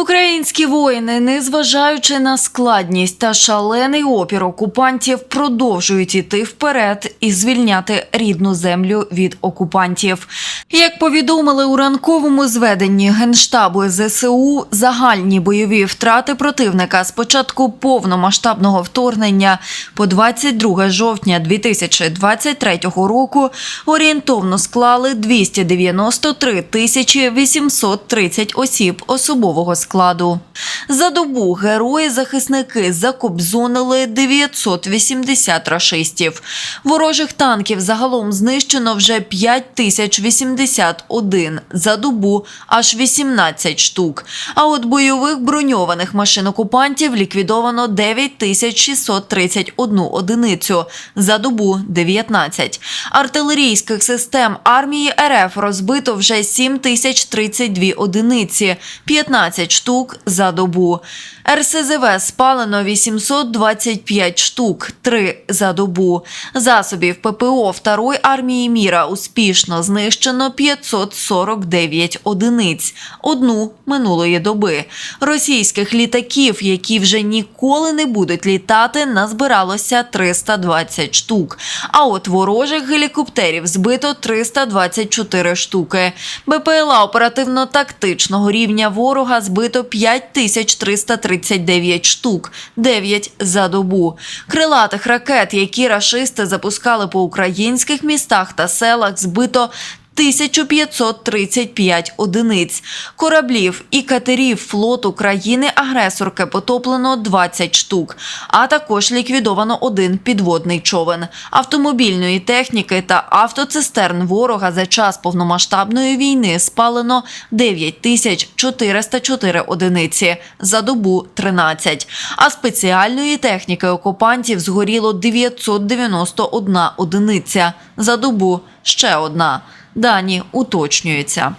Українські воїни, незважаючи на складність та шалений опір окупантів, продовжують іти вперед і звільняти рідну землю від окупантів. Як повідомили у ранковому зведенні Генштабу ЗСУ, загальні бойові втрати противника з початку повномасштабного вторгнення по 22 жовтня 2023 року орієнтовно склали 293 тисячі 830 осіб особового складу складу. За добу герої-захисники закобзонили 980 рашистів. Ворожих танків загалом знищено вже 5081, за добу аж 18 штук. А от бойових броньованих машин окупантів ліквідовано 9631 одиницю, за добу 19. Артилерійських систем армії РФ розбито вже 7032 одиниці, 15 штук за добу. РСЗВ спалено 825 штук, 3 за добу. Засобів ППО Второї армії міра успішно знищено 549 одиниць, одну минулої доби. Російських літаків, які вже ніколи не будуть літати, назбиралося 320 штук. А от ворожих гелікоптерів збито 324 штуки. БПЛА оперативно-тактичного рівня ворога збито 5339 штук, 9 за добу. Крилатих ракет, які рашисти запускали по українських містах та селах, збито 1535 одиниць. Кораблів і катерів флоту країни-агресорки потоплено 20 штук, а також ліквідовано один підводний човен. Автомобільної техніки та автоцистерн ворога за час повномасштабної війни спалено 9404 одиниці, за добу 13. А спеціальної техніки окупантів згоріло 991 одиниця, за добу ще одна. Дані уточнюються.